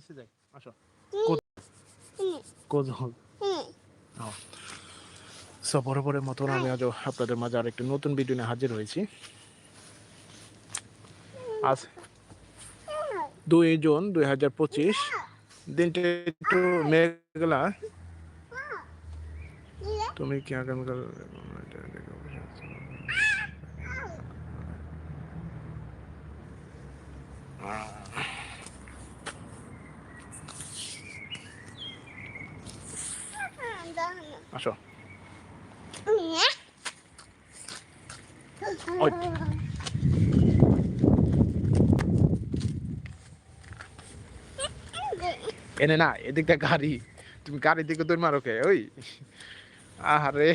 নিচে যাই আসো। কোজল। সো বরাবরের মতন আমি আজ আপনাদের মাঝে আরেকটি নতুন ভিডিও নিয়ে হাজির হয়েছি। আজ দুই জুন দুই হাজার পঁচিশ দিনটা একটু মেঘলা। তুমি কি আগামীকাল আসো। এনে না এদিকটা গাড়ি। তুমি গাড়ির দিকে দৌড় মারো কে? ওই। আহারে।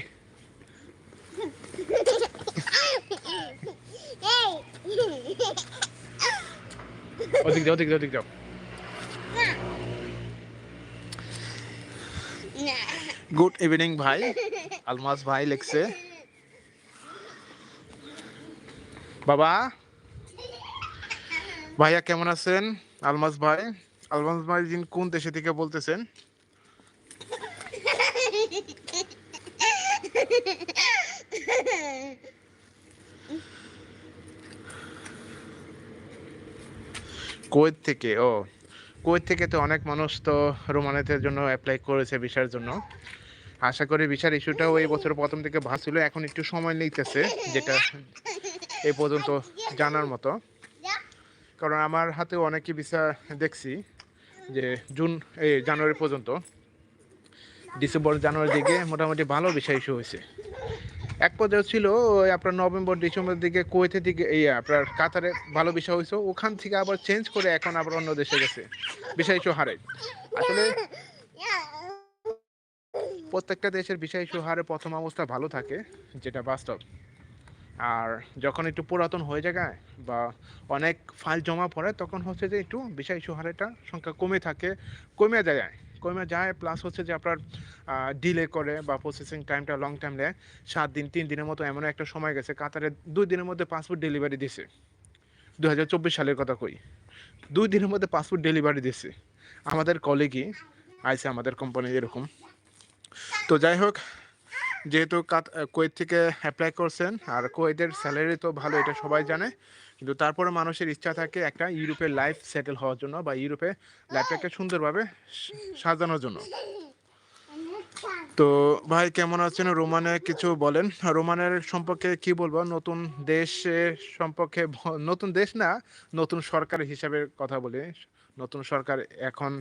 ওদিক যাও ওদিক যাও ওদিক যাও। গুড ইভিনিং ভাই আলমাস ভাই লিখছে বাবা ভাইয়া কেমন আছেন? আলমাস ভাই আলমাস ভাই যিনি কোন দেশে থেকে বলতেছেন? কুয়েত থেকে, ও। কুয়েত থেকে তো অনেক মানুষ তো রোমানেতের জন্য অ্যাপ্লাই করেছে ভিসার জন্য। আশা করি ভিসার ইস্যুটাও এই বছর প্রথম থেকে ভাবছিল এখন একটু সময় নিতেছে, যেটা এই পর্যন্ত জানার মতো। কারণ আমার হাতেও অনেকই ভিসা দেখছি যে জুন, এই জানুয়ারি পর্যন্ত, ডিসেম্বর জানুয়ারির দিকে মোটামুটি ভালো ভিসা ইস্যু হয়েছে। এক পর্যায়ে ছিল ওই আপনার নভেম্বর, ডিসেম্বর দিকে কুয়েতের দিকে, এই আপনার কাতারে ভালো বিষয় হয়েছে, ওখান থেকে আবার চেঞ্জ করে এখন আবার অন্য দেশে গেছে বিষয় ইস্যু হারে আসলে প্রত্যেকটা দেশের বিষয় সুহারে প্রথম অবস্থা ভালো থাকে, যেটা বাস্তব। আর যখন একটু পুরাতন হয়ে যায় বা অনেক ফাইল জমা পড়ে, তখন হচ্ছে যে একটু বিষয় ইস্যু হারেটা সংখ্যা কমে থাকে, কমে যায়। কমে যায় প্লাস হচ্ছে যে আপনার ডিলে করে বা প্রসেসিং টাইমটা লং টাইম নেয়। সাত দিন, তিন দিনের মতো এমন একটা সময় গেছে, কাতারে দুই দিনের মধ্যে পাসপোর্ট ডেলিভারি দিছে। দু হাজার চব্বিশ সালের কথা কই। দুই দিনের মধ্যে পাসপোর্ট ডেলিভারি দিছে। আমাদের কলিগই আইসে আমাদের কোম্পানি এরকম। তো যাই হোক যেহেতু কুয়েত থেকে অ্যাপ্লাই করছেন, আর কুয়েতের স্যালারি তো ভালো, এটা সবাই জানে, কিন্তু তারপরে মানুষের ইচ্ছা থাকে একটা ইউরোপের লাইফ সেটেল হওয়ার জন্য বা ইউরোপে লাইফটাকে সুন্দরভাবে সাজানোর জন্য। তো ভাই, কেমন আছেন? রোমানে কিছু বলেন? রোমানের সম্পর্কে কি বলব? নতুন দেশের সম্পর্কে নতুন দেশ না, নতুন সরকার হিসাবে কথা বলি। নতুন সরকার এখন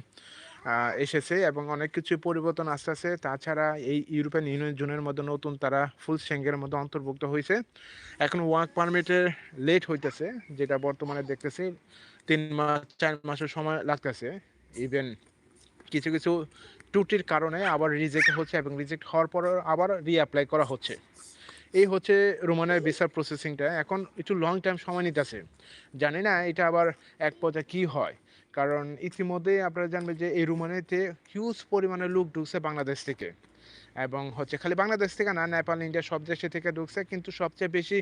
এসেছে এবং অনেক কিছু পরিবর্তন আস্তে আস্তে। তাছাড়া এই ইউরোপিয়ান ইউনিয়ন জোনের মধ্যে নতুন তারা ফুল সেঙ্গের মধ্যে অন্তর্ভুক্ত হয়েছে এখন ওয়ার্ক পারমিটের লেট হইতেছে, যেটা বর্তমানে দেখতেছি তিন মাস, চার মাসের সময় লাগতেছে। ইভেন কিছু কিছু ত্রুটির কারণে আবার রিজেক্ট হচ্ছে এবং রিজেক্ট হওয়ার পর আবার রিঅ্যাপ্লাই করা হচ্ছে। এই হচ্ছে রোমানের ভিসা প্রসেসিংটা এখন একটু লং টাইম সময় নিতেছে। জানি না এটা আবার এক পর্যায়ে কী হয়। কারণ ইতিমধ্যে আপনারা জানবেন যে এই রোমানেতে হিউজ পরিমাণে লোক ঢুকছে বাংলাদেশ থেকে। এবং হচ্ছে খালি বাংলাদেশ থেকে না, নেপাল, ইন্ডিয়া সব দেশে থেকে ঢুকছে, কিন্তু সবচেয়ে বেশি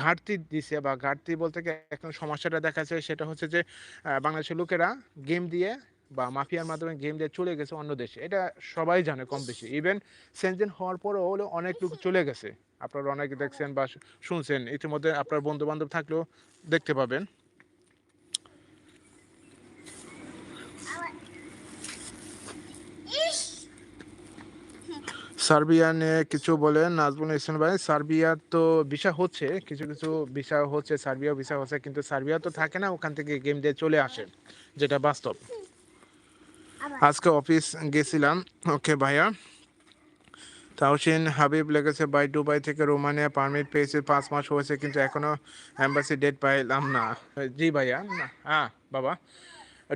ঘাটতি দিছে বা ঘাটতি বলতে এখন সমস্যাটা দেখা যায় সেটা হচ্ছে যে বাংলাদেশের লোকেরা গেম দিয়ে বা মাফিয়ার মাধ্যমে গেম দিয়ে চলে গেছে অন্য দেশে। এটা সবাই জানে কম বেশি। ইভেন সেনজেন হওয়ার পরেও হলো অনেক লোক চলে গেছে। আপনারা অনেকে দেখছেন বা শুনছেন, ইতিমধ্যে আপনার বন্ধু বান্ধব থাকলেও দেখতে পাবেন। সার্বিয়া নিয়ে কিছু বলেন নাজমুল ইসলাম ভাই, সার্বিয়া তো ভিসা হচ্ছে, কিছু কিছু ভিসা হচ্ছে সার্বিয়া ভিসা হচ্ছে, কিন্তু সার্বিয়া তো থাকে না, ওখান থেকে গেম দিয়ে চলে আসে, যেটা বাস্তব। আজকে অফিস গেছিলাম, ওকে ভাইয়া। তাওসিন হাবিব লেগেছে বাই দুবাই থেকে রোমানিয়া, পারমিট পেয়েছে, পাঁচ মাস হয়েছে, কিন্তু এখনও অ্যাম্বাসি ডেট পাইলাম না। জি ভাইয়া হ্যাঁ বাবা।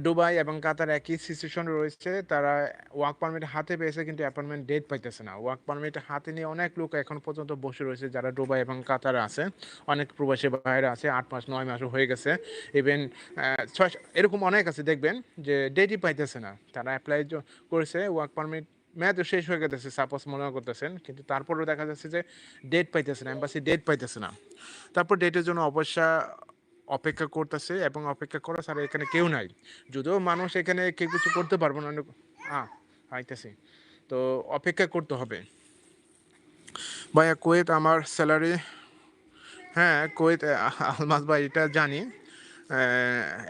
দুবাই এবং কাতার একই সিচুয়েশন রয়েছে। তারা ওয়ার্ক পারমিট হাতে পেয়েছে কিন্তু অ্যাপয়েন্টমেন্ট ডেট পাইতেছে না। ওয়ার্ক পারমিট হাতে নিয়ে অনেক লোক এখন পর্যন্ত বসে রয়েছে যারা দুবাই এবং কাতারে আছে। অনেক প্রবাসী বাইরে আছে, আট মাস, নয় মাসও হয়ে গেছে। ইভেন ছয় এরকম অনেক আছে দেখবেন যে ডেটই পাইতেছে না। তারা অ্যাপ্লাই করেছে ওয়ার্ক পারমিট ম্যাচ শেষ হয়ে গেছে সাপোজ মনে করতেছেন। কিন্তু তারপরেও দেখা যাচ্ছে যে ডেট পাইতেছে না এম্বাসি ডেট পাইতেছে না। তারপর ডেটের জন্য অবশ্যই অপেক্ষা করতেছে এবং অপেক্ষা করা ছাড়া এখানে কেউ নাই। যদিও মানুষ এখানে কেউ কিছু করতে পারব না হ্যাঁ আইতেছে। তো অপেক্ষা করতে হবে। ভাইয়া, কোয়েত আমার স্যালারি হ্যাঁ কোয়েত আলমাস ভাই, এটা জানি।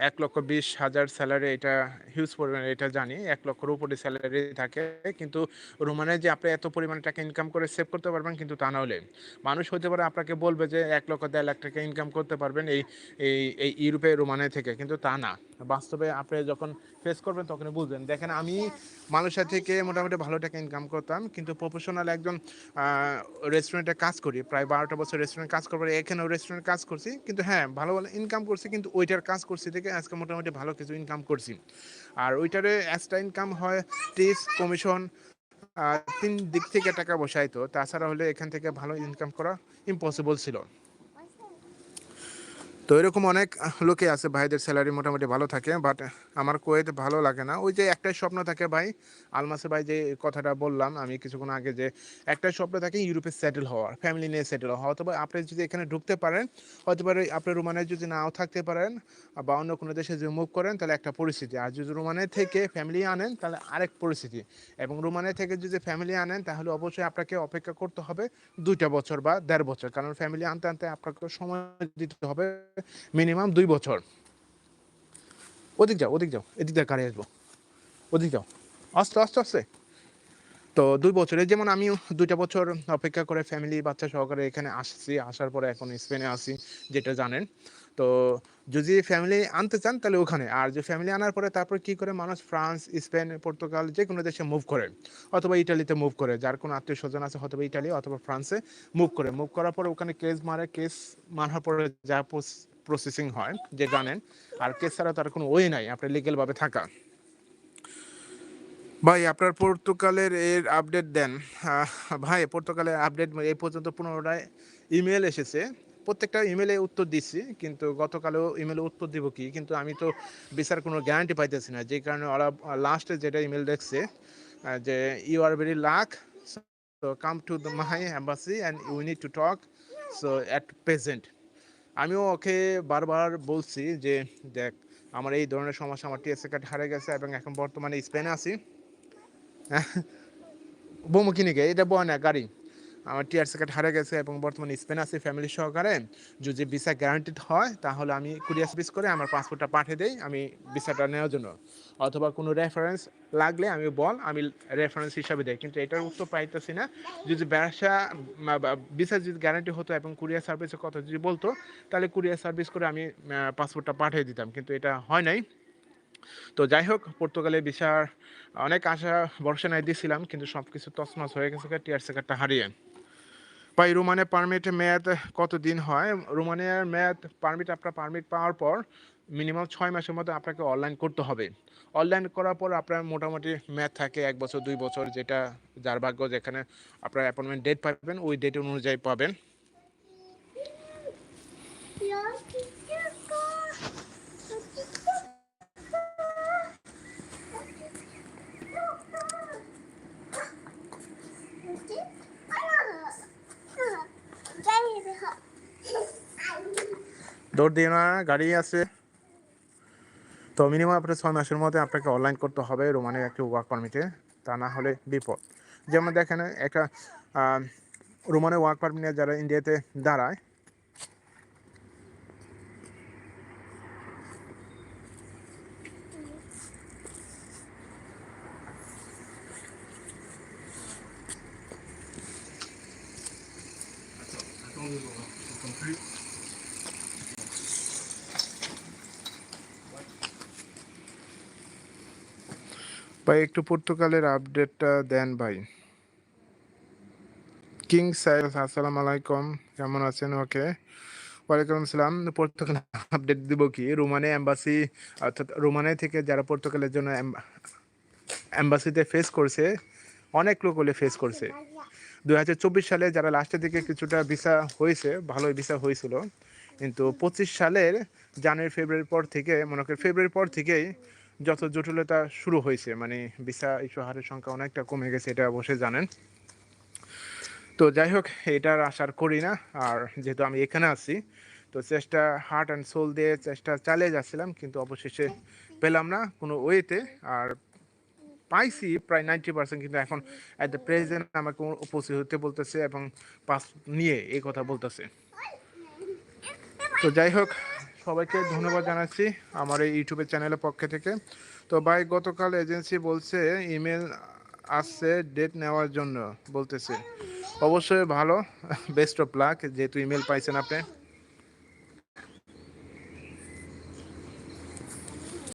এক লক্ষ বিশ হাজার স্যালারি এটা হিউজ পরিমাণে এটা জানি, এক লক্ষর উপরে স্যালারি থাকে। কিন্তু রোমানে যে আপনি এত পরিমাণে টাকা ইনকাম করে সেভ করতে পারবেন কিন্তু তা নাহলে মানুষ হতে পারে আপনাকে বলবে যে এক লক্ষ দেড় লাখ টাকা ইনকাম করতে পারবেন এই এই এই ইউরোপে রোমানে থেকে। কিন্তু তা না। বাস্তবে আপনি যখন ফেস করবেন তখন বুঝবেন। দেখেন, আমি মালয়েশিয়া থেকে মোটামুটি ভালো টাকা ইনকাম করতাম, কিন্তু প্রফেশনাল একজন রেস্টুরেন্টে কাজ করি, প্রায় বারোটা বছর রেস্টুরেন্ট কাজ করবার এখানেও রেস্টুরেন্ট কাজ করছি। কিন্তু হ্যাঁ ভালো ভালো ইনকাম করছি, কিন্তু ওইটার কাজ করছি থেকে আজকে মোটামুটি ভালো কিছু ইনকাম করছি। আর ওইটারে এক্সট্রা ইনকাম হয় টিপস কমিশন তিন দিক থেকে টাকা বসাইতো। তাছাড়া হলে এখান থেকে ভালো ইনকাম করা ইম্পসিবল ছিল। তো এরকম অনেক লোকে আছে ভাইদের স্যালারি মোটামুটি ভালো থাকে বাট আমার কোয়েত ভালো লাগে না। ওই যে একটাই স্বপ্ন থাকে ভাই, আলমাসে ভাই যে কথাটা বললাম আমি কিছুক্ষণ আগে যে একটাই স্বপ্ন থাকে ইউরোপে সেটেল হওয়ার ফ্যামিলি নিয়ে সেটেল হওয়া। অথবা আপনি যদি এখানে ঢুকতে পারেন হয়তো পারে আপনি রোমানে যদি নাও থাকতে পারেন বা অন্য কোনো দেশে যদি মুভ করেন, তাহলে একটা পরিস্থিতি। আর যদি রোমানে থেকে ফ্যামিলি আনেন, তাহলে আরেক পরিস্থিতি। এবং রোমানে থেকে যদি ফ্যামিলি আনেন, তাহলে অবশ্যই আপনাকে অপেক্ষা করতে হবে দুইটা বছর বা দেড় বছর। কারণ ফ্যামিলি আনতে আনতে আপনাকে সময় দিতে হবে। মিনিমাম দুই বছর। ওদিক যাও ওদিক যাও, এদিক দিয়ে গাড়ি আসব। ওদিক যাও। আস্তে আস্তে আস্তে তো দুই বছরে, যেমন আমি দুইটা বছর অপেক্ষা করে ফ্যামিলি বাচ্চা সহকারে এখানে আসছি, আসার পরে এখন স্পেনে আসি যেটা জানেন। তো যদি ফ্যামিলি আনতে চান, তাহলে ওখানে। আর যে ফ্যামিলি আনার পরে তারপর কি করে? মানুষ ফ্রান্স, স্পেন, পর্তুগাল যে কোনো দেশে মুভ করে। অথবা ইটালিতে মুভ করে। যার কোনো আত্মীয় স্বজন আছে অথবা ইটালি অথবা ফ্রান্সে মুভ করে। মুভ করার পরে ওখানে কেস মারে। কেস মারার পরে যা প্রসেসিং হয়, যে জানেন, আর কেস ছাড়া তার কোনো ওয়ে নাই। আপনার লিগেলভাবে থাকা। ভাই, আপনার পর্তুগালের এর আপডেট দেন। ভাই, পর্তুগালের আপডেট এই পর্যন্ত পুনরায় ইমেল এসেছে। প্রত্যেকটা ইমেলে উত্তর দিচ্ছি, কিন্তু গতকালেও ইমেলে উত্তর দিব কি? কিন্তু আমি তো বিচার কোনো গ্যারান্টি পাইতেছি না। যে কারণে ওরা লাস্টে যেটা ইমেল দেখছে যে you are very luck so come to the my embassy and you need to talk so at present আমিও ওকে বারবার বলছি যে, দেখ, আমার এই ধরনের সমস্যা আমার টিএসএ কার্ড হারে গেছে এবং এখন বর্তমানে স্পেনে আছি। বমু কিনে গে এটা বয় না, গাড়ি। আমার টিআর কার্ড হারে গেছে এবং বর্তমানে স্পেন আছে ফ্যামিলি সহকারে। যদি ভিসা গ্যারান্টিড হয়, তাহলে আমি কুরিয়ার সার্ভিস করে আমার পাসপোর্টটা পাঠিয়ে দেই, আমি ভিসাটা নেওয়ার জন্য। অথবা কোনো রেফারেন্স লাগলে আমি বল, আমি রেফারেন্স হিসাবে দেয় কিন্তু এটার উত্তর পাইতেছি না। যদি ব্যবসা ভিসা যদি গ্যারান্টি হতো এবং কুরিয়ার সার্ভিসের কথা যদি বলতো, তাহলে কুরিয়ার সার্ভিস করে আমি পাসপোর্টটা পাঠিয়ে দিতাম। কিন্তু এটা হয় নাই। তো যাই হোক, পর্তুগালে ভিসার অনেক আশা, ভরসা নাই দিয়েছিলাম কিন্তু সব কিছু তছনছ হয়ে গেছে টিআর কার্ডটা হারিয়ে। বা এই রোমানে পারমিট মেয়াদ কত দিন হয়? রোমানের মেয়াদ পারমিট আপনার পারমিট পাওয়ার পর মিনিমাম ছয় মাসের মধ্যে আপনাকে অনলাইন করতে হবে। অনলাইন করার পর আপনার মোটামুটি ম্যাথ থাকে এক বছর, দুই বছর, যেটা যার ভাগ্য যেখানে আপনার অ্যাপয়েন্টমেন্ট ডেট পাবেন, ওই ডেট অনুযায়ী পাবেন। দৌড় দিয়ে না, গাড়ি আছে। তো মিনিমাম আপনার ছয় মাসের মধ্যে আপনাকে অনলাইন করতে হবে রোমানের একটি ওয়ার্ক পারমিটে তা না হলে বিপদ। যেমন দেখেন একটা রোমানের ওয়ার্ক পারমিটে যারা ইন্ডিয়াতে দাঁড়ায় ভাই, একটু পর্তুগালের আপডেটটা দেন ভাই। কিং সাইল আসসালামু আলাইকুম। কেমন আছেন? ওকে। ওয়ালাইকুম আসসালাম। পর্তুগাল আপডেট দিব কি? রোমানে এম্বাসি, অর্থাৎ রোমানে থেকে যারা পর্তুগালের জন্য এম্বাসিতে ফেস করছে, অনেক লোক হলে ফেস করছে। দু হাজার চব্বিশ সালে যারা লাস্টের দিকে কিছুটা ভিসা হয়েছে, ভালোই ভিসা হয়েছিল। কিন্তু পঁচিশ সালের জানুয়ারি, ফেব্রুয়ারির পর থেকে, মনে করেন ফেব্রুয়ারির পর থেকেই যত জটিলতা শুরু হয়েছে মানে ভিসা ইস্যু হারের সংখ্যা অনেকটা কমে গেছে, এটা অবশ্যই জানেন। তো যাই হোক, এটার আশার করি না, আর যেহেতু আমি এখানে আছি, তো চেষ্টা হার্ট অ্যান্ড সোল দিয়ে চেষ্টা চালিয়ে যাচ্ছিলাম, কিন্তু অবশেষে পেলাম না কোনো ওয়েতে, আর পাইছি প্রায় নাইনটি পার্সেন্ট কিন্তু এখন অ্যাট দ্য প্রেজেন্ট আমাকে উপস্থিত হতে বলতেছে এবং পাস নিয়ে এই কথা বলতেছে। তো যাই হোক সবাইকে ধন্যবাদ জানাচ্ছি আমার এই ইউটিউবের চ্যানেলের পক্ষে থেকে। তো ভাই, গতকাল এজেন্সি বলছে ইমেল আসছে ডেট নেওয়ার জন্য বলতেছে। অবশ্যই ভালো বেস্ট অফ লাক যেহেতু ইমেল পাইছেন আপনি।